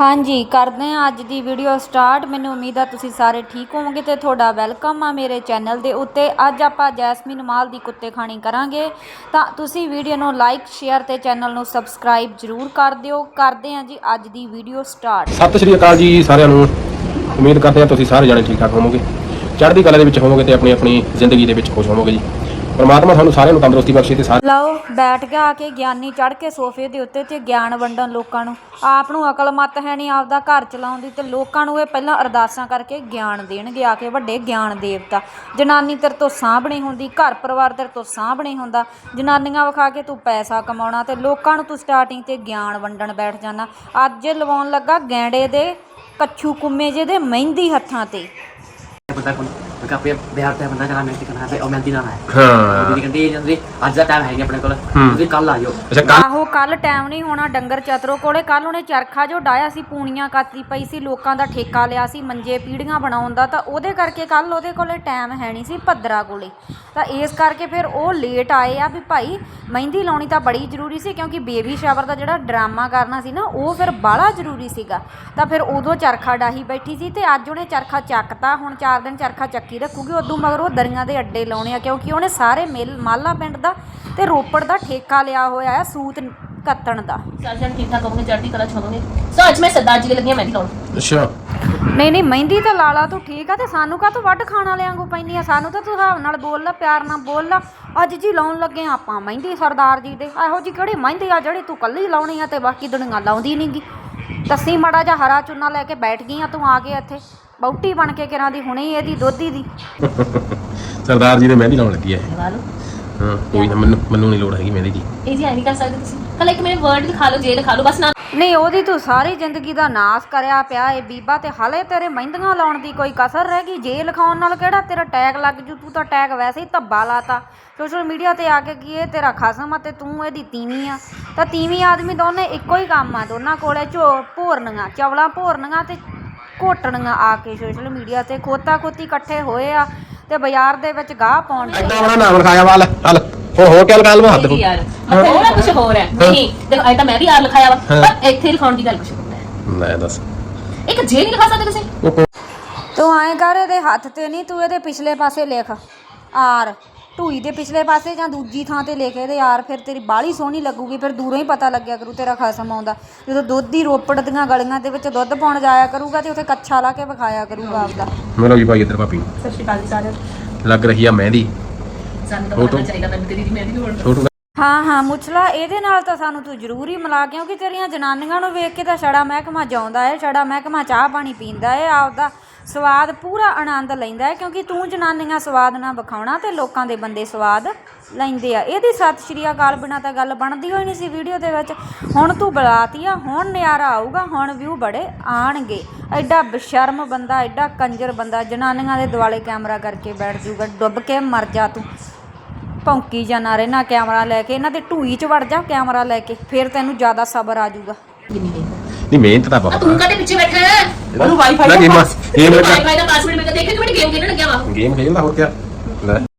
ਹਾਂਜੀ, ਕਰਦੇ ਹਾਂ ਅੱਜ ਦੀ ਵੀਡੀਓ ਸਟਾਰਟ ਮੈਨੂੰ ਉਮੀਦ ਆ ਤੁਸੀਂ ਸਾਰੇ ਠੀਕ ਹੋਵੋਗੇ ਤੇ ਤੁਹਾਡਾ ਵੈਲਕਮ ਆ ਮੇਰੇ ਚੈਨਲ ਦੇ ਉੱਤੇ। ਅੱਜ ਆਪਾਂ ਜੈਸਮੀਨ ਮਾਲ ਦੀ ਕੁੱਤੇ ਖਾਣੀ ਕਰਾਂਗੇ। ਤਾਂ ਤੁਸੀਂ ਵੀਡੀਓ ਨੂੰ ਲਾਈਕ ਸ਼ੇਅਰ ਤੇ ਚੈਨਲ ਨੂੰ ਸਬਸਕ੍ਰਾਈਬ ਜਰੂਰ ਕਰ ਦਿਓ। ਕਰਦੇ ਹਾਂ ਜੀ ਅੱਜ ਦੀ ਵੀਡੀਓ ਸਟਾਰਟ ਸਤਿ ਸ਼੍ਰੀ ਅਕਾਲ ਜੀ ਸਾਰਿਆਂ ਨੂੰ। ਉਮੀਦ ਕਰਦੇ ਹਾਂ ਤੁਸੀਂ ਸਾਰੇ ਜਾਣੇ ਠੀਕ ਠਾਕ ਹੋਵੋਗੇ। ਚੜ੍ਹਦੀ ਕਲਾ ਦੇ ਵਿੱਚ ਹੋਵੋਗੇ ਤੇ ਆਪਣੀ ਆਪਣੀ ਜ਼ਿੰਦਗੀ ਦੇ ਵਿੱਚ ਖੁਸ਼ ਹੋਵੋਗੇ ਜੀ। ਪਰਮਾਤਮਾ ਤੁਹਾਨੂੰ ਸਾਰਿਆਂ ਨੂੰ ਤੰਦਰੁਸਤੀ ਬਖਸ਼ੇ ਤੇ ਸਾਰੇ ਲਓ ਬੈਠ ਗਿਆ ਆ ਕੇ ਗਿਆਨੀ ਚੜ ਕੇ ਸੋਫੇ ਦੇ ਉੱਤੇ ਤੇ ਗਿਆਨ ਵੰਡਣ ਲੋਕਾਂ ਨੂੰ। ਆਪ ਨੂੰ ਅਕਲ ਮੱਤ ਹੈ ਨਹੀਂ ਆਪਦਾ ਘਰ ਚਲਾਉਣ ਦੀ ਤੇ ਲੋਕਾਂ ਨੂੰ ਇਹ ਪਹਿਲਾਂ ਅਰਦਾਸਾਂ ਕਰਕੇ ਗਿਆਨ ਦੇਣਗੇ ਆ ਕੇ ਵੱਡੇ ਗਿਆਨ ਦੇਵਤਾ। ਜਨਾਨੀ ਤੇਰੇ ਤੋਂ ਸਾਂਭ ਨਹੀਂ ਹੁੰਦੀ ਘਰ ਪਰਿਵਾਰ ਤੇਰੇ ਤੋਂ ਸਾਂਭ ਨਹੀਂ ਹੁੰਦਾ। ਜਨਾਨੀਆਂ ਵਿਖਾ ਕੇ ਤੂੰ ਪੈਸਾ ਕਮਾਉਣਾ ਤੇ ਲੋਕਾਂ ਨੂੰ ਤੂੰ ਸਟਾਰਟਿੰਗ ਤੇ ਗਿਆਨ ਵੰਡਣ ਬੈਠ ਜਾਣਾ। ਅੱਜ ਲਵਾਉਣ ਲੱਗਾ ਗੈਂਡੇ ਦੇ ਕੱਛੂ ਕੁੰਮੇ ਜੇ ਦੇ ਮਹਿੰਦੀ ਹੱਥਾਂ ਤੇ। ਬੰਦਾ ਕੋਲ ਆਪਣੇ ਬਿਹਾਰ ਤੇ ਬੰਦਾ ਜਰਾ ਮਿਹਨਤ ਕਰਨਾ ਹੈ ਉਹ ਮਿਹਨਤੀ ਨਾਲ ਹੈ। ਹਾਂ ਦੀਦੀ ਕਹਿੰਦੀ ਜੰਦੀ ਅੱਜ ਦਾ ਟਾਈਮ ਹੈ ਨਹੀਂ ਆਪਣੇ ਕੋਲ। ਤੁਸੀਂ ਕੱਲ ਆ ਜਾਓ। ਅੱਛਾ ਕੱਲ ਆਹੋ ਕੱਲ ਟਾਈਮ ਨਹੀਂ ਹੋਣਾ ਡੰਗਰ ਚਤਰੋ ਕੋਲੇ। ਕੱਲ ਉਹਨੇ ਚਰਖਾ ਜੋ ਡਾਇਆ ਸੀ ਪੂਣੀਆਂ ਕਾਤੀ ਪਈ ਸੀ ਲੋਕਾਂ ਦਾ ਠੇਕਾ ਲਿਆ ਸੀ ਮੰਜੇ ਪੀੜੀਆਂ ਬਣਾਉਣ ਦਾ ਤਾਂ ਉਹਦੇ ਕਰਕੇ ਕੱਲ ਉਹਦੇ ਕੋਲੇ ਟਾਈਮ ਹੈ ਨਹੀਂ ਸੀ ਭੱਦਰਾ ਕੋਲੇ। ਤਾਂ ਇਸ ਕਰਕੇ ਫਿਰ ਉਹ ਲੇਟ ਆਏ ਆ ਵੀ ਭਾਈ ਮਹਿੰਦੀ ਲਾਉਣੀ ਤਾਂ ਬੜੀ ਜ਼ਰੂਰੀ ਸੀ ਕਿਉਂਕਿ ਬੇਬੀ ਸ਼ਾਵਰ ਦਾ ਜਿਹੜਾ ਡਰਾਮਾ ਕਰਨਾ ਸੀ ਨਾ ਉਹ ਫਿਰ ਬਾਹਲਾ ਜ਼ਰੂਰੀ ਸੀਗਾ। ਤਾਂ ਫਿਰ ਉਦੋਂ ਚਰਖਾ ਡਾਹੀ ਬੈਠੀ ਸੀ ਤੇ ਅੱਜ ਉਹਨੇ ਚਰਖਾ ਚੱਕਤਾ ਹੁਣ 4 ਦਿਨ ਚਰਖਾ ਚੱਕੀ ਰੱਖੂਗੀ ਉਦੋਂ ਮਗਰ ਉਹ ਦਰੀਆਂ ਦੇ ਅੱਡੇ ਲਾਉਣੇ ਆ ਕਿਉਂਕਿ ਉਹਨੇ ਸਾਰੇ ਮਿਲ ਮਾਲਾ ਪਿੰਡ ਦਾ ਤੇ ਰੋਪੜ ਦਾ ਠੇਕਾ ਲਿਆ ਹੋਇਆ ਹੈ ਸੂਤ ਕੱਤਣ ਦਾ। ਸਾਜਨ ਠੀਕ ਠਾਕ ਹੋਣਗੇ ਚੜ੍ਹਦੀ ਕਲਾ ਚ ਹੋਣਗੇ ਸੋ ਅੱਜ ਮੈਂ ਸਰਦਾਰ ਜੀ ਦੇ ਲੱਗੀਆਂ ਮਹਿੰਦੀ ਲਾਉਣ। ਅੱਛਾ। ਨਹੀਂ ਨਹੀਂ ਮਹਿੰਦੀ ਤਾਂ ਲਾਲਾ ਤੂੰ ਠੀਕ ਆ ਤੇ ਸਾਨੂੰ ਕਾ ਤੂੰ ਵੱਢ ਖਾਣ ਵਾਲਿਆਂ ਵਾਂਗੂ ਪੈਂਦੀ ਆ? ਸਾਨੂੰ ਤਾਂ ਤੂੰ ਹਿਸਾਬ ਨਾਲ ਬੋਲ ਲਾ ਪਿਆਰ ਨਾਲ ਬੋਲ ਲਾ। ਅੱਜ ਜੀ ਲਾਉਣ ਲੱਗੇ ਆ ਆਪਾਂ ਮਹਿੰਦੀ ਸਰਦਾਰ ਜੀ ਦੇ। ਇਹੋ ਜੀ ਕਿਹੜੀ ਮਹਿੰਦੀ ਆ ਜਿਹੜੀ ਤੂੰ ਕੱਲੀ ਲਾਉਣੀ ਆ ਤੇ ਬਾਕੀ ਦੁਨੀਆ ਲਾਉਂਦੀ ਨਹੀਂਗੀ ਤੱਸੀ ਮੜਾ ਜਾ ਹਰਾ ਚੁੰਨਾ ਲੈ ਕੇ ਬੈਠ ਗਈ ਆ ਤੂੰ ਆ ਕੇ ਇੱਥੇ। ਬੌਟੀ ਬਣ ਕੇ ਕਿਰਾਂ ਦੀ ਹੁਣੇ ਹੀ ਇਹਦੀ ਦੋਧੀ ਦੀ। ਸਰਦਾਰ ਜੀ ਨੇ ਮਹਿੰਦੀ ਲਾਉਣ ਲੱਗੀ ਹੈ ਲਗਾ ਲਓ। ਹਾਂ ਕੋਈ ਨਾ ਮੈਨੂੰ ਮੈਨੂੰ ਨਹੀਂ ਲੋੜ ਹੈਗੀ ਮਹਿੰਦੀ ਦੀ। ਇਹ ਜੀ ਐ ਨਹੀਂ ਕਰ ਸਕਦੇ ਤੁਸੀਂ। ਕੱਲ ਇੱਕ ਮੇਰੇ ਵਰਡ ਲਿਖਾ ਲਓ ਜੇ ਲਿਖਾ ਲਓ ਬਸ ਨਾ ਨਹੀਂ ਉਹਦੀ ਤੂੰ ਸਾਰੀ ਜ਼ਿੰਦਗੀ ਦਾ ਨਾਸ ਕਰਿਆ ਪਿਆ ਏ ਬੀਬਾ ਤੇ ਹਲੇ ਤੇਰੇ ਮਹਿੰਦੀਆਂ ਲਾਉਣ ਦੀ ਕੋਈ ਕਸਰ ਰਹਿ ਗਈ? ਜੇ ਲਿਖਾਉਣ ਨਾਲ ਕਿਹੜਾ ਤੇਰਾ ਟੈਗ ਲੱਗ ਜੂ? ਤੂੰ ਤਾਂ ਟੈਗ ਵੈਸੇ ਹੀ ਧੱਬਾ ਲਾਤਾ। ਸੋਸ਼ਲ ਮੀਡੀਆ ਤੇ ਆ ਕੇ ਕੀ ਇਹ ਤੇਰਾ ਖਸਮ ਆ ਤੇ ਤੂੰ ਇਹਦੀ ਤੀਵੀਂ ਆ। ਤਾਂ ਤੀਵੀਂ ਆਦਮੀ ਦੋਨੇ ਇੱਕੋ ਹੀ ਕੰਮ ਆ ਦੋਨਾਂ ਕੋਲੇ ਝੋ ਭੋਰਨੀਆਂ ਚਵਲਾਂ ਭੋਰਨੀਆਂ ਤੇ ਘੋਟਣੀਆਂ ਆ ਕੇ ਸੋਸ਼ਲ ਮੀਡੀਆ ਤੇ ਖੋਤਾ ਖੋਤੀ ਇਕੱਠੇ ਹੋਏ ਆ ਤੇ ਬਾਜ਼ਾਰ ਦੇ ਵਿੱਚ ਗਾਹ ਪਾਉਣ ਡਏ ਇੰਨਾ ਬੜਾ ਨਾਮ ਲਿਖਾਇਆ ਵਾਲ ਹਲ ਹੋ ਹੋ ਕੇ ਲਗਾ ਲਵਾ ਹੱਥ ਨਹੀਂ ਯਾਰ ਹੋਰ ਹੈ ਕੁਝ ਹੋਰ ਹੈ। ਨਹੀਂ ਦੇਖੋ ਐ ਤਾਂ ਮੈਂ ਵੀ ਆਰ ਲਿਖਾਇਆ ਵਾ ਪਰ ਇੱਥੇ ਲਿਖਾਉਣ ਦੀ ਗੱਲ ਕੁਝ ਹੋਰ ਹੈ। ਲੈ ਦੱਸ। ਇੱਕ ਜੇ ਨਹੀਂ ਲਿਖਾ ਸਕਦੇ ਤੁਸੀਂ? ਤੂੰ ਐਂ ਕਰ ਇਹਦੇ ਹੱਥ ਤੇ ਨਹੀਂ ਤੂੰ ਇਹਦੇ ਪਿਛਲੇ ਪਾਸੇ ਲਿਖ। ਆਰ। ਢੂਈ ਦੇ ਪਿਛਲੇ ਪਾਸੇ ਜਾਂ ਦੂਜੀ ਥਾਂ ਤੇ ਲਿਖ ਇਹਦੇ ਆਰ ਫਿਰ ਤੇਰੀ ਬਾਲੀ ਸੋਹਣੀ ਲੱਗੂਗੀ ਫਿਰ ਦੂਰੋਂ ਹੀ ਪਤਾ ਲੱਗਿਆ ਕਰੂ ਤੇਰਾ ਖਸਮ ਆਉਂਦਾ। ਜਦੋਂ ਦੁੱਧ ਦੀ ਰੋਪੜ ਦੀਆਂ ਗਲੀਆਂ ਦੇ ਵਿੱਚ ਦੁੱਧ ਪਾਉਣ ਜਾਇਆ ਕਰੂਗਾ ਤੇ ਉੱਥੇ ਕੱਛਾ ਲਾ ਕੇ ਵਿਖਾਇਆ ਕਰੂਗਾ ਆਪਦਾ। ਮੇਰਾ ਵੀ ਭਾਈ ਇੱਧਰ ਭਾਪੀ ਸਤਿ ਸ਼੍ਰੀ ਅਕਾਲ ਜੀ ਸਾਰਿਆਂ ਨੂੰ। ਲੱਗ ਰਹੀ ਆ ਮਹਿੰਦੀ। ਸਾਨੂੰ ਤਾਂ ਉਹ ਤੋਂ- ਪਤਾ ਚਾਹੀਦਾ ਮੈਨੂੰ ਤੇਰੀ ਦੀ ਮੇਰੀ ਲੋੜ ਛੋਟੂ ਹਾਂ ਹਾਂ ਮੁਛਲਾ ਇਹਦੇ ਨਾਲ ਤਾਂ ਸਾਨੂੰ ਤੂੰ ਜ਼ਰੂਰ ਹੀ ਮਿਲਾ ਕਿਉਂਕਿ ਤੇਰੀਆਂ ਜਨਾਨੀਆਂ ਨੂੰ ਵੇਖ ਕੇ ਤਾਂ ਛੜਾ ਮਹਿਕਮਾ ਜਾਉਂਦਾ ਹੈ ਛੜਾ ਮਹਿਕਮਾ ਚਾਹ ਪਾਣੀ ਪੀਂਦਾ ਹੈ ਆਪਦਾ ਸਵਾਦ ਪੂਰਾ ਆਨੰਦ ਲੈਂਦਾ ਹੈ, ਕਿਉਂਕਿ ਤੂੰ ਜਨਾਨੀਆਂ ਸਵਾਦ ਨਾ ਵਿਖਾਉਣਾ ਤੇ ਲੋਕਾਂ ਦੇ ਬੰਦੇ ਸਵਾਦ ਲੈਂਦੇ ਆ। ਇਹਦੀ ਸਤਿ ਸ਼੍ਰੀ ਅਕਾਲ ਬਿਨਾਂ ਤਾਂ ਗੱਲ ਬਣਦੀ ਹੋਈ ਨਹੀਂ ਸੀ ਵੀਡੀਓ ਦੇ ਵਿੱਚ। ਹੁਣ ਤੂੰ ਬੁਲਾਤੀ ਆ ਹੁਣ ਨਿਆਰਾ ਆਊਗਾ, ਹੁਣ ਵਿਊ ਬੜੇ ਆਣਗੇ। ਐਡਾ ਬਸ਼ਰਮ ਬੰਦਾ, ਐਡਾ ਕੰਜਰ ਬੰਦਾ, ਜਨਾਨੀਆਂ ਦੇ ਦੁਆਲੇ ਕੈਮਰਾ ਕਰਕੇ ਬੈਠ ਜੂਗਾ, ਡੁੱਬ ਕੇ ਮਰ ਜਾ ਤੂੰ। ਭੌਂਕੀ ਜਾਣਾ ਰਹਿਣਾ ਕੈਮਰਾ ਲੈ ਕੇ, ਇਹਨਾਂ ਦੇ ਢੂਈ 'ਚ ਵੜ ਜਾ ਕੈਮਰਾ ਲੈ ਕੇ, ਫਿਰ ਤੈਨੂੰ ਜ਼ਿਆਦਾ ਸਬਰ ਆ ਜਾਊਗਾ ਨਹੀਂ ਮਿਹਨਤ ਤਾਂ ਬਹੁਤ ਤੂੰ ਕਾਹਦੇ ਪਿੱਛੇ ਬੈਠਾ? ਹੈ ਉਹਨੂੰ ਵਾਈਫਾਈ ਨਾ ਦਾ ਗੇਮ ਪਾਸ ਗੇਮ ਵਾਈਫਾਈ ਦਾ ਪਾਸਵਰਡ ਮੈਂ ਦੇਖੇ ਕਿ ਮੈਨੂੰ ਗੇਮ ਖੇਡਣ ਲੱਗਿਆ ਵਾ? ਗੇਮ ਖੇਡਦਾ ਹੋਰ ਕਿਆ? ਲੈ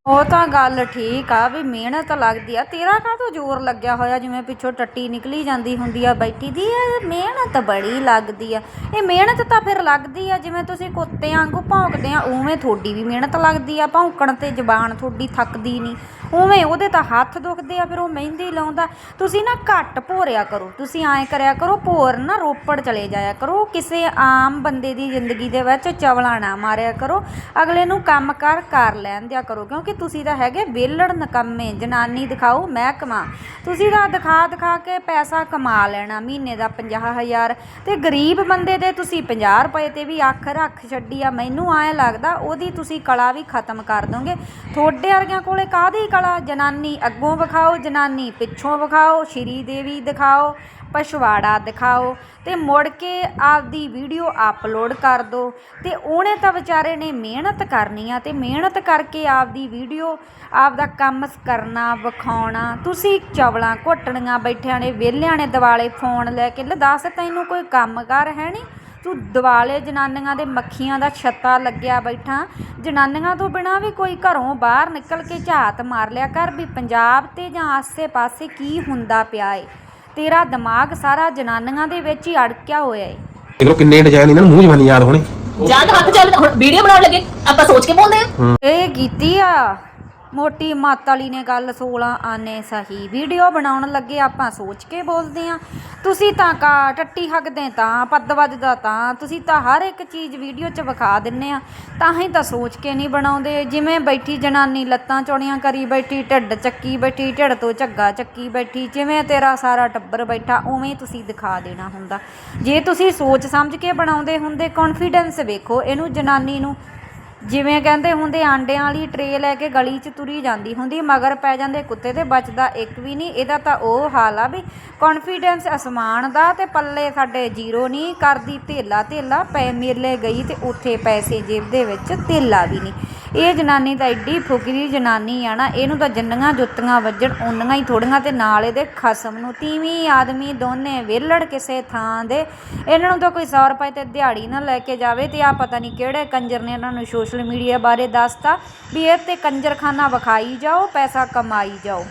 ਉਹ ਤਾਂ ਗੱਲ ਠੀਕ ਆ ਵੀ ਮਿਹਨਤ ਲੱਗਦੀ ਆ। ਤੇਰਾ ਕਾਹਤੋਂ ਜ਼ੋਰ ਲੱਗਿਆ ਹੋਇਆ? ਜਿਵੇਂ ਪਿੱਛੋਂ ਟੱਟੀ ਨਿਕਲੀ ਜਾਂਦੀ ਹੁੰਦੀ ਆ ਬੈਠੀ ਦੀ, ਇਹ ਮਿਹਨਤ ਬੜੀ ਲੱਗਦੀ ਆ। ਇਹ ਮਿਹਨਤ ਤਾਂ ਫਿਰ ਲੱਗਦੀ ਆ, ਜਿਵੇਂ ਤੁਸੀਂ ਕੁੱਤੇ ਵਾਂਗੂ ਭੌਂਕਦੇ ਆ, ਉਵੇਂ ਤੁਹਾਡੀ ਵੀ ਮਿਹਨਤ ਲੱਗਦੀ ਆ। ਭੌਂਕਣ ਤੇ ਜ਼ਬਾਨ ਤੁਹਾਡੀ ਥੱਕਦੀ ਨਹੀਂ। ਉਵੇਂ ਉਹਦੇ ਤਾਂ ਹੱਥ ਦੁਖਦੇ ਆ, ਫਿਰ ਉਹ ਮਹਿੰਦੀ ਲਾਉਂਦਾ। ਤੁਸੀਂ ਨਾ ਘੱਟ ਭੋਰਿਆ ਕਰੋ। ਤੁਸੀਂ ਐਂ ਕਰਿਆ ਕਰੋ, ਭੋਰ ਨਾ ਰੋਪੜ ਚਲੇ ਜਾਇਆ ਕਰੋ। ਕਿਸੇ ਆਮ ਬੰਦੇ ਦੀ ਜ਼ਿੰਦਗੀ ਦੇ ਵਿੱਚ ਚਵਲਾ ਨਾ ਮਾਰਿਆ ਕਰੋ। ਅਗਲੇ ਨੂੰ ਕੰਮ ਕਰ ਕਰ ਲੈਣ ਦਿਆ ਕਰੋ, ਕਿਉਂਕਿ ਤੁਸੀਂ ਤਾਂ ਹੈਗੇ ਵੇਲੜ ਨਕੰਮੇ, ਜਨਾਨੀ ਦਿਖਾਓ ਮਹਿਕਮਾ ਤੁਸੀਂ ਤਾਂ ਦਿਖਾ ਦਿਖਾ ਕੇ ਪੈਸਾ ਕਮਾ ਲੈਣਾ, ਮਹੀਨੇ ਦਾ 50000 ਤੇ ਗਰੀਬ ਬੰਦੇ ਦੇ ਤੁਸੀਂ 50 ਰੁਪਏ ਤੇ ਵੀ ਅੱਖ ਰੱਖ ਛੱਡੀ ਆ, ਮੈਨੂੰ ਐਂ ਲੱਗਦਾ ਉਹਦੀ ਤੁਸੀਂ ਕਲਾ ਵੀ ਖਤਮ ਕਰ ਦੋਗੇ। ਤੁਹਾਡੇ ਵਰਗਿਆਂ ਕੋਲੇ ਕਾਹਦੀ ਕਲਾ? ਜਨਾਨੀ ਅੱਗੋਂ ਵਿਖਾਓ, ਜਨਾਨੀ ਪਿੱਛੋਂ ਵਿਖਾਓ, ਸ਼੍ਰੀ ਦੇਵੀ ਦਿਖਾਓ। ਪਛਵਾੜਾ ਦਿਖਾਓ ਅਤੇ ਮੁੜ ਕੇ ਆਪਦੀ ਵੀਡੀਓ ਅਪਲੋਡ ਕਰ ਦਿਓ ਅਤੇ ਉਹਨੇ ਤਾਂ ਵਿਚਾਰੇ ਨੇ ਮਿਹਨਤ ਕਰਨੀ ਆ ਅਤੇ ਮਿਹਨਤ ਕਰਕੇ ਆਪਦੀ ਵੀਡੀਓ ਆਪਦਾ ਕੰਮ ਕਰਨਾ, ਵਿਖਾਉਣਾ। ਤੁਸੀਂ ਚਵਲਾਂ ਘੁੱਟਣੀਆਂ ਬੈਠਿਆਂ ਨੇ, ਵਿਹਲਿਆਂ ਨੇ ਦਿਵਾਲੇ ਫੋਨ ਲੈ ਕੇ, ਲੈ ਦੱਸ ਤੈਨੂੰ ਕੋਈ ਕੰਮਕਾਰ ਹੈ ਨਹੀਂ? ਤੂੰ ਦਿਵਾਲੇ ਜਨਾਨੀਆਂ ਦੇ ਮੱਖੀਆਂ ਦਾ ਛੱਤਾ ਲੱਗਿਆ ਬੈਠਾ। ਜਨਾਨੀਆਂ ਤੋਂ ਬਿਨਾ ਵੀ ਕੋਈ ਘਰੋਂ ਬਾਹਰ ਨਿਕਲ ਕੇ ਝਾਤ ਮਾਰ ਲਿਆ ਕਰ ਵੀ ਪੰਜਾਬ ਤੇ ਜਾਂ ਆਸੇ-ਪਾਸੇ ਕੀ ਹੁੰਦਾ ਪਿਆ ਏ। ਤੇਰਾ ਦਿਮਾਗ ਸਾਰਾ ਜਨਾਨੀਆਂ ਦੇ ਵਿੱਚ ਹੀ ਅੜਕਿਆ ਹੋਇਆ ਏ। ਦੇਖ ਲਓ ਕਿੰਨੇ ਡਿਜ਼ਾਈਨ ਇਹਨਾਂ ਨੂੰ ਮੂੰਹ ਜਵਾਨੀ ਯਾਦ ਹੋਣੇ। ਜਦ ਹੱਥ ਚੱਲ ਹੁਣ ਵੀਡੀਓ ਬਣਾਉਣ ਲੱਗੇ ਆਪਾਂ ਸੋਚ ਕੇ ਬੋਲਦੇ ਆ ਇਹ ਕੀਤੀ ਆ। ਮੋਟੀ ਮੱਤ ਵਾਲੀ ਨੇ ਗੱਲ 16 ਆਨੇ ਸਹੀ। ਵੀਡੀਓ ਬਣਾਉਣ ਲੱਗੇ ਆਪਾਂ ਸੋਚ ਕੇ ਬੋਲਦੇ ਆ, ਤੁਸੀਂ ਤਾਂ ਕਾ ਟੱਟੀ ਹੱਕਦੇ ਤਾਂ, ਪੱਦ ਵੱਜਦਾ ਤਾਂ, ਤੁਸੀਂ ਤਾਂ ਹਰ ਇੱਕ ਚੀਜ਼ ਵੀਡੀਓ 'ਚ ਵਿਖਾ ਦਿੰਨੇ ਆ, ਤਾਂ ਹੀ ਤਾਂ ਸੋਚ ਕੇ ਨਹੀਂ ਬਣਾਉਂਦੇ। ਜਿਵੇਂ ਬੈਠੀ ਜਨਾਨੀ ਲੱਤਾਂ ਚੌੜੀਆਂ ਕਰੀ ਬੈਠੀ, ਢਿੱਡ ਚੱਕੀ ਬੈਠੀ, ਢਿੱਡ ਤੋਂ ਝੱਗਾ ਚੱਕੀ ਬੈਠੀ, ਜਿਵੇਂ ਤੇਰਾ ਸਾਰਾ ਟੱਬਰ ਬੈਠਾ, ਉਵੇਂ ਤੁਸੀਂ ਦਿਖਾ ਦੇਣਾ ਹੁੰਦਾ। ਜੇ ਤੁਸੀਂ ਸੋਚ ਸਮਝ ਕੇ ਬਣਾਉਂਦੇ ਹੁੰਦੇ ਕੌਨਫੀਡੈਂਸ ਵੇਖੋ, ਇਹਨੂੰ ਜਨਾਨੀ ਨੂੰ ਜਿਵੇਂ ਕਹਿੰਦੇ ਹੁੰਦੇ, ਆਂਡਿਆਂ ਵਾਲੀ ਟਰੇ ਲੈ ਕੇ ਗਲੀ 'ਚ ਤੁਰੀ ਜਾਂਦੀ ਹੁੰਦੀ, ਮਗਰ ਪੈ ਜਾਂਦੇ ਕੁੱਤੇ ਤੇ ਬਚਦਾ ਇੱਕ ਵੀ ਨਹੀਂ, ਇਹਦਾ ਤਾਂ ਉਹ ਹਾਲ ਆ ਵੀ ਕੌਨਫੀਡੈਂਸ ਅਸਮਾਨ ਦਾ ਤੇ ਪੱਲੇ ਸਾਡੇ ਜ਼ੀਰੋ ਨਹੀਂ ਕਰਦੀ ਧੇਲਾ ਧੇਲਾ ਪੈ ਮੇਲੇ ਗਈ ਤੇ ਉੱਥੇ ਪੈਸੇ ਜੇਬ ਦੇ ਵਿੱਚ ਧੇਲਾ ਵੀ ਨਹੀਂ। ਇਹ ਜਨਾਨੀ ਤਾਂ ਐਡੀ ਫੁਕਰੀ ਜਨਾਨੀ ਆ ਨਾ ਇਹਨੂੰ ਤਾਂ ਜਿੰਨੀਆਂ ਜੁੱਤੀਆਂ ਵੱਜਣ ਉਨੀਆਂ ਹੀ ਥੋੜੀਆਂ ਤੇ ਨਾਲ ਇਹਦੇ ਖਸਮ ਨੂੰ ਤੀਵੀਂ ਆਦਮੀ ਦੋਨੇ ਵਿਹਲੜ ਕਿਸੇ ਥਾਂ ਦੇ। ਇਹਨਾਂ ਨੂੰ ਤਾਂ ਕੋਈ 100 ਰੁਪਏ ਤੇ ਦਿਹਾੜੀ ਨਾ ਲੈ ਕੇ ਜਾਵੇ ਤੇ ਆ ਪਤਾ ਨਹੀਂ ਕਿਹੜੇ ਕੰਜਰ ਨੇ ਇਹਨਾਂ ਨੂੰ ਸੋਸ਼ਲ ਮੀਡੀਆ ਬਾਰੇ ਦੱਸਤਾ ਵੀ ਇਹ ਤੇ ਕੰਜਰਖਾਨਾ ਵਿਖਾਈ ਜਾਓ ਪੈਸਾ ਕਮਾਈ ਜਾਓ।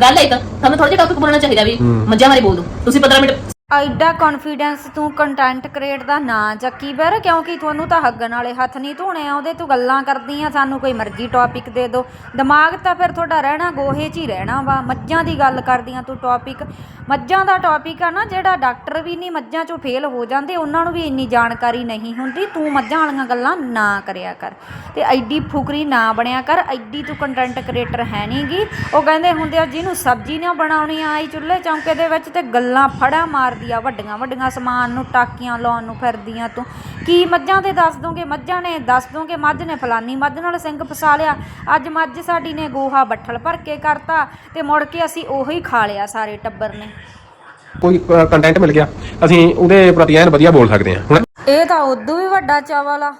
ਗੱਲ ਹੈ ਤਾਂ ਤੁਹਾਨੂੰ ਥੋੜਾ ਜਿਹਾ ਟੌਪਿਕ ਬੋਲਣਾ ਚਾਹੀਦਾ ਵੀ ਮੱਝਾਂ ਬਾਰੇ ਬੋਲ ਦੋ ਤੁਸੀਂ 15 ਮਿੰਟ ਐਡਾ ਕੌਨਫੀਡੈਂਸ ਤੂੰ ਕੰਟੈਂਟ ਕ੍ਰੀਏਟ ਦਾ ਨਾਂ ਚੱਕੀ ਬੈਰ ਕਿਉਂਕਿ ਤੁਹਾਨੂੰ ਤਾਂ ਹੱਗਣ ਵਾਲੇ ਹੱਥ ਨਹੀਂ ਧੋਣੇ ਆਉਂਦੇ ਤੂੰ ਗੱਲਾਂ ਕਰਦੀ ਆ ਸਾਨੂੰ ਕੋਈ ਮਰਜ਼ੀ ਟੌਪਿਕ ਦੇ ਦਿਓ ਦਿਮਾਗ ਤਾਂ ਫਿਰ ਤੁਹਾਡਾ ਰਹਿਣਾ, ਗੋਹੇ 'ਚ ਹੀ ਰਹਿਣਾ ਵਾ। ਮੱਝਾਂ ਦੀ ਗੱਲ ਕਰਦੀ ਆ ਤੂੰ ਟੌਪਿਕ ਮੱਝਾਂ ਦਾ ਟੌਪਿਕ ਆ ਨਾ, ਜਿਹੜਾ ਡਾਕਟਰ ਵੀ ਨਹੀਂ, ਮੱਝਾਂ 'ਚੋਂ ਫੇਲ ਹੋ ਜਾਂਦੇ, ਉਹਨਾਂ ਨੂੰ ਵੀ ਇੰਨੀ ਜਾਣਕਾਰੀ ਨਹੀਂ ਹੁੰਦੀ। ਤੂੰ ਮੱਝਾਂ ਵਾਲੀਆਂ ਗੱਲਾਂ ਨਾ ਕਰਿਆ ਕਰ। ਤੇ ਐਡੀ ਫੁਕਰੀ ਨਾ ਬਣਿਆ ਕਰ, ਐਡੀ ਤੂੰ ਕੰਟੈਂਟ ਕ੍ਰੀਏਟਰ ਹੈ ਨਹੀਂਗੀ ਉਹ ਕਹਿੰਦੇ ਹੁੰਦੇ ਆ, ਜਿਹਨੂੰ ਸਬਜ਼ੀ ਨਾ ਬਣਾਉਣੀ ਆਈ ਚੁੱਲ੍ਹੇ ਚੌਂਕੇ ਦੇ ਵਿੱਚ ਤੇ ਗੱਲਾਂ ਫੜਾ ਮਾਰਦੀ ਆ ਵੱਡੀਆਂ ਵੱਡੀਆਂ ਸਮਾਨ ਨੂੰ ਟਾਕੀਆਂ ਲਾਉਣ ਨੂੰ ਫਿਰਦੀਆਂ ਤੂੰ। ਕੀ ਮੱਝਾਂ ਤੇ ਦੱਸ ਦੋਗੇ? ਮੱਝਾਂ ਨੇ ਦੱਸ ਦੋਗੇ? ਮੱਝ ਨੇ ਫਲਾਨੀ ਮੱਝ ਨਾਲ ਸਿੰਘ ਫਸਾ ਲਿਆ। ਅੱਜ ਮੱਝ ਸਾਡੀ ਨੇ ਗੋਹਾ ਬੱਠਲ ਭਰ ਕੇ ਕਰਤਾ ਤੇ ਮੁੜ ਕੇ ਅਸੀਂ ਉਹੀ ਖਾ ਲਿਆ ਸਾਰੇ ਟੱਬਰ ਨੇ। ਕੋਈ ਕੰਟੈਂਟ ਮਿਲ ਗਿਆ? ਅਸੀਂ ਉਹਦੇ ਪ੍ਰਤੀ ਐਨ ਵਧੀਆ ਬੋਲ ਸਕਦੇ ਹਾਂ। ਹੁਣ ਇਹ ਤਾਂ ਉਦੋਂ ਵੀ ਵੱਡਾ ਚਾਵਲ ਆ।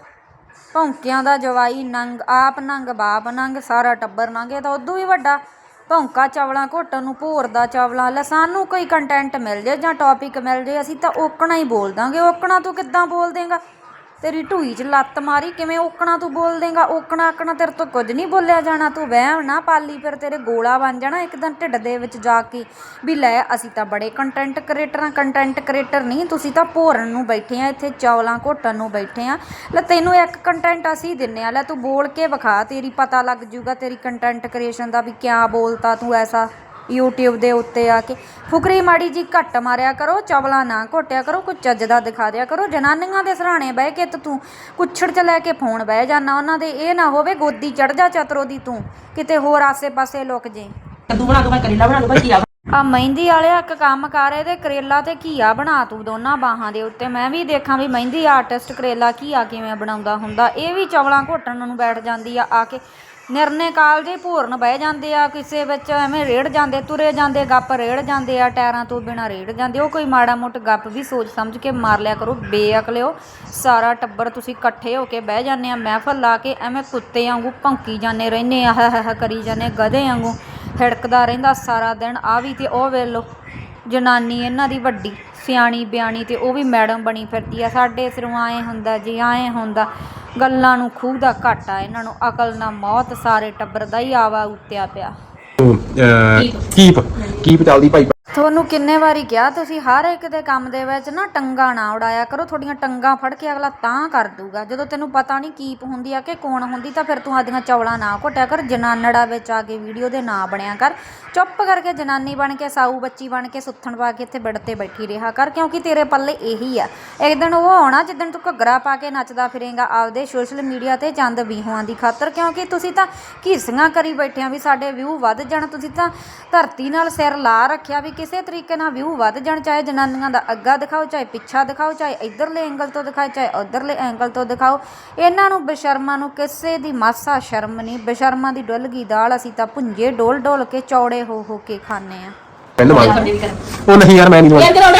ਭੌਂਕਿਆਂ ਦਾ ਜਵਾਈ ਨੰਗ ਆਪ ਨੰਗ ਬਾਪ ਨੰਗ ਸਾਰਾ ਟੱਬਰ ਨੰਗ। ਇਹ ਤਾਂ ਉਦੋਂ ਵੀ ਵੱਡਾ। ਭੌਂਕਾ ਚਾਵਲਾਂ ਘੋਟਣ ਨੂੰ ਭੋਰ ਦਾ ਚਾਵਲਾਂ, ਲੈ ਸਾਨੂੰ ਕੋਈ ਕੰਟੈਂਟ ਮਿਲ ਜੇ ਜਾਂ ਟੌਪਿਕ ਮਿਲ ਜੇ, ਅਸੀਂ ਤਾਂ ਓਕਣਾ ਹੀ ਬੋਲ ਦਾਂਗੇ। ਓਕਣਾ ਤੂੰ ਕਿੱਦਾਂ ਬੋਲ ਦੇਂਗਾ? ਤੇਰੀ ਢੂਈ 'ਚ ਲੱਤ ਮਾਰੀ, ਕਿਵੇਂ ਓਕਣਾ ਤੂੰ ਬੋਲ ਦੇਂਗਾ? ਓਕਣਾ ਆਕਣਾ ਤੇਰੇ ਤੋਂ ਕੁਝ ਨਹੀਂ ਬੋਲਿਆ ਜਾਣਾ, ਤੂੰ ਵਹਿਮ ਨਾ ਪਾਲੀ, ਫਿਰ ਤੇਰੇ ਗੋਲਾ ਬਣ ਜਾਣਾ ਇੱਕ ਦਿਨ ਢਿੱਡ ਦੇ ਵਿੱਚ ਜਾ ਕੇ ਵੀ ਲੈ, ਅਸੀਂ ਤਾਂ ਬੜੇ ਕੰਟੈਂਟ ਕ੍ਰੀਏਟਰ ਆ ਕੰਟੈਂਟ ਕ੍ਰੀਏਟਰ ਨਹੀਂ, ਤੁਸੀਂ ਤਾਂ ਭੋਰਨ ਨੂੰ ਬੈਠੇ ਆ, ਇੱਥੇ ਚੌਲਾਂ ਘੋਟਣ ਨੂੰ ਬੈਠੇ ਆ। ਲੈ ਤੈਨੂੰ ਇੱਕ ਕੰਟੈਂਟ ਅਸੀਂ ਦਿੰਨੇ ਆ, ਲੈ ਤੂੰ ਬੋਲ ਕੇ ਵਿਖਾ, ਤੇਰੀ ਪਤਾ ਲੱਗ ਜੂਗਾ ਤੇਰੀ ਕੰਟੈਂਟ ਕ੍ਰੀਏਸ਼ਨ ਦਾ ਵੀ ਕਿਆ ਬੋਲਤਾ ਤੂੰ ਐਸਾ। YouTube ਦੇ ਉੱਤੇ ਆ ਕੇ ਫੁਕਰੀ ਮਾੜੀ ਜੀ ਘੱਟ ਮਾਰਿਆ ਕਰੋ ਚਵਲਾ ਨਾ ਘੋਟਿਆ ਕਰੋ ਕੁਝ ਚੱਜ ਦਾ ਦਿਖਾ ਦਿਆ ਕਰੋ। ਜਨਾਨੀਆਂ ਦੇ ਸਰਾਣੇ ਬਹਿ ਕੇ ਤੇ ਤੂੰ ਕੁੱਛੜ ਚ ਲੈ ਕੇ ਫੋਨ ਬਹਿ ਜਾਣਾ ਉਹਨਾਂ ਦੇ ਇਹ ਨਾ ਹੋਵੇ ਗੋਦੀ ਚੜ ਜਾ ਚਤਰੋ ਦੀ ਤੂੰ ਕਿਤੇ ਹੋਰ ਆਸੇ-ਪਾਸੇ ਲੁਕ ਜੇ। ਕੱਦੂ ਬਣਾ ਦੋ ਮੈਂ ਕਰੇਲਾ ਬਣਾ ਦੋ ਭਾਈ ਕੀ ਆ ਮਹਿੰਦੀ ਵਾਲਿਆ ਇੱਕ ਕੰਮ ਕਰ ਇਹਦੇ ਕਰੇਲਾ ਤੇ ਘੀਆ ਬਣਾ ਤੂੰ ਦੋਨਾਂ ਬਾਹਾਂ ਦੇ ਉੱਤੇ। ਮੈਂ ਵੀ ਦੇਖਾਂ ਵੀ ਮਹਿੰਦੀ ਆਰਟਿਸਟ ਕਰੇਲਾ ਘੀਆ ਕਿਵੇਂ ਬਣਾਉਂਦਾ ਹੁੰਦਾ। ਇਹ ਵੀ ਚਵਲਾਂ ਘੋਟਣ ਨੂੰ ਬੈਠ ਜਾਂਦੀ ਆ ਆ ਕੇ ਨਿਰਨੇ ਕਾਲਜੇ ਭੋਰਨ ਬਹਿ ਜਾਂਦੇ ਆ, ਕਿਸੇ ਵਿੱਚ ਐਵੇਂ ਰੇੜ ਜਾਂਦੇ, ਤੁਰੇ ਜਾਂਦੇ, ਗੱਪ ਰੇੜ ਜਾਂਦੇ ਆ, ਟਾਇਰਾਂ ਤੋਂ ਬਿਨਾ ਰੇੜ ਜਾਂਦੇ। ਉਹ ਕੋਈ ਮਾੜਾ ਮੋਟ ਗੱਪ ਵੀ ਸੋਚ ਸਮਝ ਕੇ ਮਾਰ ਲਿਆ ਕਰੋ, ਬੇਅਕਲਿਓ। ਸਾਰਾ ਟੱਬਰ ਤੁਸੀਂ ਇਕੱਠੇ ਹੋ ਕੇ ਬਹਿ ਜਾਂਦੇ ਆ, ਮਹਿਫਲ ਲਾ ਕੇ ਐਵੇਂ ਕੁੱਤੇ ਵਾਂਗੂ ਭੌਂਕੀ ਜਾਂਦੇ ਰਹਿੰਦੇ ਆ, ਹ ਹ ਕਰੀ ਜਾਂਦੇ ਗਧੇ ਵਾਂਗੂ ਹਿੜਕਦਾ ਰਹਿੰਦਾ ਸਾਰਾ ਦਿਨ। ਆ ਵੀ ਤੇ ਉਹ ਵੇਲੋ, ਜਨਾਨੀ ਇਹਨਾਂ ਦੀ ਵੱਡੀ, ਸਿਆਣੀ ਬਿਆਣੀ ਤੇ ਉਹ ਵੀ ਮੈਡਮ ਬਣੀ ਫਿਰਦੀ ਆ। ਸਾਡੇ ਸਿਰੋਂ ਆਏ ਹੁੰਦਾ, ਜੀ ਆਏ ਹੁੰਦਾ। ਗੱਲਾਂ ਨੂੰ ਖੂਹ ਦਾ ਘਾਟਾ ਇਹਨਾਂ ਨੂੰ ਅਕਲ ਨਾ ਮੌਤ ਸਾਰੇ ਟੱਬਰ ਦਾ ਹੀ ਆਵਾ ਉੱਤਿਆ ਪਿਆ। ਕੀਪ। ਕੀਪ ਚੱਲਦੀ ਭਾਈ। ਤੁਹਾਨੂੰ ਕਿੰਨੇ ਵਾਰੀ ਕਿਹਾ, ਤੁਸੀਂ ਹਰ ਇੱਕ ਦੇ ਕੰਮ ਦੇ ਵਿੱਚ ਨਾ ਟੰਗਾ ਨਾ ਉਡਾਇਆ ਕਰੋ, ਤੁਹਾਡੀਆਂ ਟੰਗਾ ਫੜ ਕੇ ਅਗਲਾ ਤਾਂ ਕਰ ਦੂਗਾ ਜਦੋਂ ਤੈਨੂੰ ਪਤਾ ਨਹੀਂ ਕੀਪ ਹੁੰਦੀ ਆ ਕਿ ਕੌਣ ਹੁੰਦੀ, ਤਾਂ ਫਿਰ ਤੂੰ ਆਦੀਆਂ ਚੌਲਾਂ ਨਾ ਘੋਟਿਆ ਕਰ, ਜਨਾਨੜਾ ਵਿੱਚ ਆ ਕੇ ਵੀਡੀਓ ਦੇ ਨਾ ਬਣਿਆ ਕਰ। ਚੁੱਪ ਕਰਕੇ ਜਨਾਨੀ ਬਣ ਕੇ, ਸਾਊ ਬੱਚੀ ਬਣ ਕੇ, ਸੁੱਥਣ ਪਾ ਕੇ ਇੱਥੇ ਬੈੱਡ ਤੇ ਬੈਠੀ ਰਿਹਾ ਕਰ, ਕਿਉਂਕਿ ਤੇਰੇ ਪੱਲੇ ਇਹੀ ਆ। ਇੱਕ ਦਿਨ ਉਹ ਆਉਣਾ, ਜਿੱਦਣ ਤੂੰ ਘੱਗਰਾ ਪਾ ਕੇ ਨੱਚਦਾ ਫਿਰੇਂਗਾ ਆਪਦੇ ਸੋਸ਼ਲ ਮੀਡੀਆ ਤੇ ਚੰਦ ਵੀਹੂਆਂ ਦੀ ਖਾਤਰ, ਕਿਉਂਕਿ ਤੁਸੀਂ ਤਾਂ ਘੀਸੀਆਂ ਕਰੀ ਬੈਠੇ ਆ ਵੀ ਸਾਡੇ ਵਿਊ ਵੱਧ ਜਾਣ, ਤੁਸੀਂ ਤਾਂ ਧਰਤੀ ਨਾਲ ਸਿਰ ਲਾ ਰੱਖਿਆ ਵੀ ਕਿਸੇ ਤਰੀਕੇ ਨਾਲ ਵਿਊ ਵੱਧ ਜਾਣ ਚਾਹੇ ਜਨਾਨੀਆਂ ਦਾ ਅੱਗਾ ਦਿਖਾਓ ਚਾਹੇ ਪਿੱਛਾ ਦਿਖਾਓ ਚਾਹੇ ਇਧਰਲੇ ਐਂਗਲ ਤੋਂ ਦਿਖਾਓ ਚਾਹੇ ਉਧਰਲੇ ਐਂਗਲ ਤੋਂ ਦਿਖਾਓ ਇਹਨਾਂ ਨੂੰ ਬੇਸ਼ਰਮਾਂ ਨੂੰ ਕਿਸੇ ਦੀ ਮਾਸਾ ਸ਼ਰਮ ਨਹੀਂ ਬੇਸ਼ਰਮਾਂ ਦੀ ਡੁੱਲ ਗਈ ਦਾਲ ਅਸੀਂ ਤਾਂ ਭੁੰਜੇ ਡੋਲ ਡੋਲ ਕੇ ਚੌੜੇ ਹੋ ਹੋ ਕੇ ਖਾਂਦੇ ਆ ਉਹ ਨਹੀਂ ਯਾਰ ਮੈਂ ਨਹੀਂ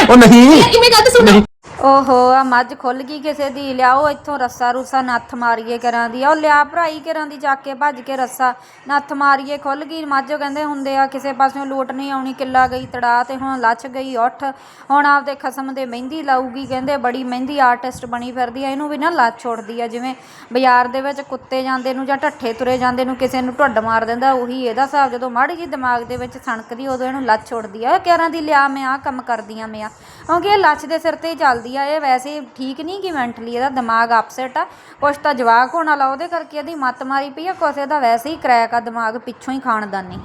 ਉਹ ਨਹੀਂ। ਕਿਵੇਂ ਗੱਲ ਸੁਣ? ਓਹੋ, ਆ ਮੱਝ ਖੁੱਲ ਗਈ ਕਿਸੇ ਦੀ। ਲਿਆਓ ਇੱਥੋਂ ਰੱਸਾ ਰੁੱਸਾ, ਨੱਥ ਮਾਰੀਏ ਕਰਾਂ ਦੀ। ਆ ਉਹ ਲਿਆ ਭਰਾਈ ਕਰਾਂ ਦੀ, ਚੱਕ ਕੇ ਭੱਜ ਕੇ ਰੱਸਾ। ਨੱਥ ਮਾਰੀਏ, ਖੁੱਲ ਗਈ। ਮੱਝ ਕਹਿੰਦੇ ਹੁੰਦੇ ਆ, ਕਿਸੇ ਪਾਸਿਓਂ ਲੋਟ ਨਹੀਂ ਆਉਣੀ, ਕਿੱਲਾ ਗਈ, ਤੜਾ ਤੇ ਹੁਣ ਲੱਛ ਗਈ, ਉੱਠ। ਹੁਣ ਆਪਦੇ ਖਸਮ ਦੇ ਮਹਿੰਦੀ ਲਾਊਗੀ, ਕਹਿੰਦੇ ਬੜੀ ਮਹਿੰਦੀ ਆਰਟਿਸਟ ਬਣੀ ਫਿਰਦੀ ਆ, ਇਹਨੂੰ ਵੀ ਨਾ ਲੱਛ ਛੋੜਦੀ ਆ, ਜਿਵੇਂ ਬਾਜ਼ਾਰ ਦੇ ਵਿੱਚ ਕੁੱਤੇ ਜਾਂਦੇ ਨੂੰ ਜਾਂ ਢੱਠੇ ਤੁਰੇ ਜਾਂਦੇ ਨੂੰ ਕਿਸੇ ਨੂੰ ਢੁੱਡ ਮਾਰ ਦਿੰਦਾ, ਉਹੀ ਇਹਦਾ ਹਿਸਾਬ, ਜਦੋਂ ਮਾੜੀ ਜੀ ਦਿਮਾਗ ਦੇ ਵਿੱਚ ਸਣਕਦੀ ਉਦੋਂ ਇਹਨੂੰ ਲੱਛ ਛੋੜਦੀ ਆ। ਕਿਆਰਾਂ ਦੀ ਲਿਆ, ਮੈਂ ਆ ਕੰਮ ਕਰਦੀਆਂ ਮੈਂ ਆ ਕਿਉਂਕਿ ਇਹ ਲੱਛ ਦੇ ਸਿਰ ਤੇ ਹੀ ਚੱਲਦੀ ਆ, ਇਹ ਵੈਸੇ ਠੀਕ ਨਹੀਂ ਕਿ ਮੈਂਟਲੀ ਇਹਦਾ ਦਿਮਾਗ ਅਪਸੈਟ ਆ। ਕੁਛ ਤਾਂ ਜਵਾਕ ਹੋਣ ਵਾਲਾ ਉਹਦੇ ਕਰਕੇ ਇਹਦੀ ਮੱਤ ਮਾਰੀ ਪਈ ਆ, ਕੁਛ ਇਹਦਾ ਵੈਸੇ ਹੀ ਕਰੈਕ ਆ, ਦਿਮਾਗ ਪਿੱਛੋਂ ਹੀ ਖਾਣਦਾਨੀ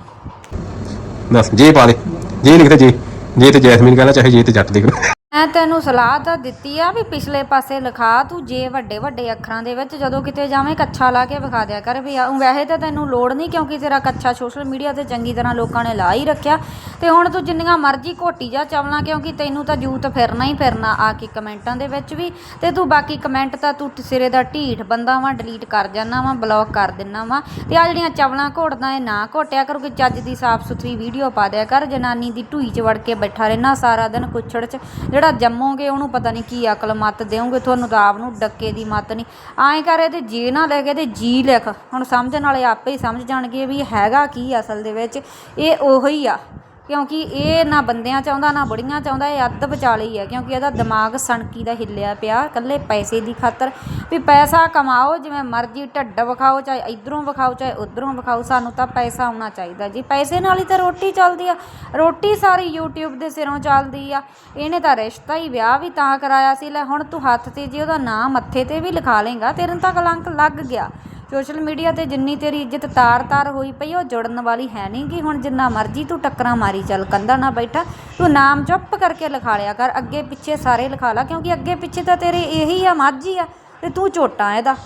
ਦੱਸ, ਜੇ ਪਾ ਦੇ, ਜੇ ਲਿਖਦੇ ਜੇ ਜੇ ਤੇ ਜੈਸਮੀਨ ਕਹਿੰਦਾ ਚਾਹੇ ਜੇ ਤੇ ਜੱਟ ਲਿਖ ਦੇ। ਮੈਂ ਤੈਨੂੰ ਸਲਾਹ ਤਾਂ ਦਿੱਤੀ ਆ ਵੀ ਪਿਛਲੇ ਪਾਸੇ ਲਿਖਾ ਤੂੰ ਜੇ ਵੱਡੇ ਵੱਡੇ ਅੱਖਰਾਂ ਦੇ ਵਿੱਚ ਜਦੋਂ ਕਿਤੇ ਜਾਵੇਂ ਕੱਛਾ ਲਾ ਕੇ ਵਿਖਾ ਦਿਆ ਕਰ ਵੀ ਆ। ਵੈਸੇ ਤਾਂ ਤੈਨੂੰ ਲੋੜ ਨਹੀਂ ਕਿਉਂਕਿ ਤੇਰਾ ਕੱਛਾ ਸੋਸ਼ਲ ਮੀਡੀਆ ਤੇ ਚੰਗੀ ਤਰ੍ਹਾਂ ਲੋਕਾਂ ਨੇ ਲਾ ਹੀ ਰੱਖਿਆ। ਤੇ ਹੁਣ ਤੂੰ ਜਿੰਨੀਆਂ ਮਰਜ਼ੀ ਘੋਟੀ ਜਾ ਚਵਲਾਂ ਕਿਉਂਕਿ ਤੈਨੂੰ ਤਾਂ ਜੂਤ ਫਿਰਨਾ ਹੀ ਫਿਰਨਾ ਆ ਕੇ ਕਮੈਂਟਾਂ ਦੇ ਵਿੱਚ ਵੀ। ਤੇ ਤੂੰ ਬਾਕੀ ਕਮੈਂਟ ਤਾਂ ਤੂੰ ਸਿਰੇ ਦਾ ਢੀਠ ਬੰਦਾ ਵਾਂ ਡਿਲੀਟ ਕਰ ਜਾਣਾ ਵਾਂ ਬਲੌਕ ਕਰ ਦਿੰਨਾ ਵਾਂ। ਤੇ ਆ ਜਿਹੜੀਆਂ ਚਵਲਾਂ ਘੋਟਦਾ ਇਹ ਨਾ ਘੋਟਿਆ ਕਰੋ ਕਿ ਚੱਜ ਦੀ ਸਾਫ਼ ਸੁਥਰੀ ਵੀਡੀਓ ਪਾ ਦਿਆ ਕਰ। ਜਨਾਨੀ ਦੀ ਢੂਈ 'ਚ ਵੜ ਕੇ ਬੈਠਾ ਰਹਿਣਾ ਸਾਰਾ ਦਿਨ ਕੁੱਛੜ 'ਚ। ਜਿਹੜਾ ਜੰਮੋਗੇ ਉਹਨੂੰ ਪਤਾ ਨਹੀਂ ਕੀ ਅਕਲ ਮੱਤ ਦੇਵੋਗੇ, ਤੁਹਾਨੂੰ ਤਾਂ ਆਪ ਨੂੰ ਡੱਕੇ ਦੀ ਮੱਤ ਨਹੀਂ। ਐਂ ਕਰ ਇਹਦੇ ਜੇ ਨਾ ਲੈ ਕੇ ਤੇ ਜੀ ਲਿਖ। ਹੁਣ ਸਮਝਣ ਵਾਲੇ ਆਪੇ ਹੀ ਸਮਝ ਜਾਣਗੇ ਵੀ ਹੈਗਾ ਕੀ ਅਸਲ ਦੇ ਵਿੱਚ, ਇਹ ਉਹੀ ਆ। ਕਿਉਂਕਿ ਇਹ ਨਾ ਬੰਦਿਆਂ ਚਾਹੁੰਦਾ, ਨਾ ਬੁੜੀਆਂ ਚਾਹੁੰਦਾ, ਇਹ ਅੱਧ ਵਿਚਾਲੇ ਹੀ ਹੈ ਕਿਉਂਕਿ ਇਹਦਾ ਦਿਮਾਗ ਸਣਕੀ ਦਾ ਹਿੱਲਿਆ ਪਿਆ ਇਕੱਲੇ ਪੈਸੇ ਦੀ ਖਾਤਰ। ਵੀ ਪੈਸਾ ਕਮਾਓ, ਜਿਵੇਂ ਮਰਜ਼ੀ ਢੱਡ ਵਿਖਾਓ, ਚਾਹੇ ਇਧਰੋਂ ਵਿਖਾਓ, ਚਾਹੇ ਉਧਰੋਂ ਵਿਖਾਓ, ਸਾਨੂੰ ਤਾਂ ਪੈਸਾ ਆਉਣਾ ਚਾਹੀਦਾ ਜੀ। ਪੈਸੇ ਨਾਲ ਹੀ ਤਾਂ ਰੋਟੀ ਚੱਲਦੀ ਆ। ਰੋਟੀ ਸਾਰੀ YouTube ਦੇ ਸਿਰੋਂ ਚੱਲਦੀ ਆ। ਇਹਨੇ ਤਾਂ ਰਿਸ਼ਤਾ ਹੀ ਵਿਆਹ ਵੀ ਤਾਂ ਕਰਾਇਆ ਸੀ। ਲੈ ਹੁਣ ਤੂੰ ਹੱਥ ਤੇ ਜੇ ਉਹਦਾ ਨਾਂ ਮੱਥੇ ਤੇ ਵੀ ਲਿਖਾ ਲੇਗਾ ਤੇਰੇ ਨੂੰ ਤਾਂ ਕਲੰਕ ਲੱਗ ਗਿਆ। ਸੋਸ਼ਲ ਮੀਡੀਆ ਤੇ ਜਿੰਨੀ ਤੇਰੀ ਇੱਜ਼ਤ ਤਾਰ-ਤਾਰ ਹੋਈ ਪਈ ਉਹ ਜੁੜਨ ਵਾਲੀ ਹੈ ਨਹੀਂ ਗੀ। ਹੁਣ ਜਿੰਨਾ ਮਰਜ਼ੀ ਤੂੰ ਟੱਕਰਾਂ ਮਾਰੀ ਚੱਲ, ਕੰਧਾ ਨਾ ਬੈਠਾ। ਤੂੰ ਨਾਮ ਚੁੱਪ ਕਰਕੇ ਲਿਖਾ ਲਿਆ ਕਰ, ਅੱਗੇ ਪਿੱਛੇ ਸਾਰੇ ਲਿਖਾ ਲਾ, ਕਿਉਂਕਿ ਅੱਗੇ ਪਿੱਛੇ ਤਾਂ ਤੇਰੇ ਇਹੀ ਆ, ਮਾਝੀ ਆ, ਤੇ ਤੂੰ ਝੋਟਾ ਇਹਦਾ।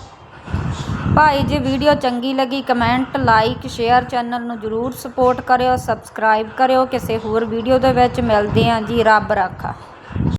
ਭਾਈ, ਜੇ ਵੀਡੀਓ ਚੰਗੀ ਲੱਗੀ, ਕਮੈਂਟ, ਲਾਈਕ, ਸ਼ੇਅਰ ਚੈਨਲ ਨੂੰ ਜਰੂਰ ਸਪੋਰਟ ਕਰਿਓ, ਸਬਸਕ੍ਰਾਈਬ ਕਰਿਓ। ਕਿਸੇ ਹੋਰ ਵੀਡੀਓ ਦੇ ਵਿੱਚ ਮਿਲਦੇ ਆਂ ਜੀ, ਰੱਬ ਰਾਖਾ।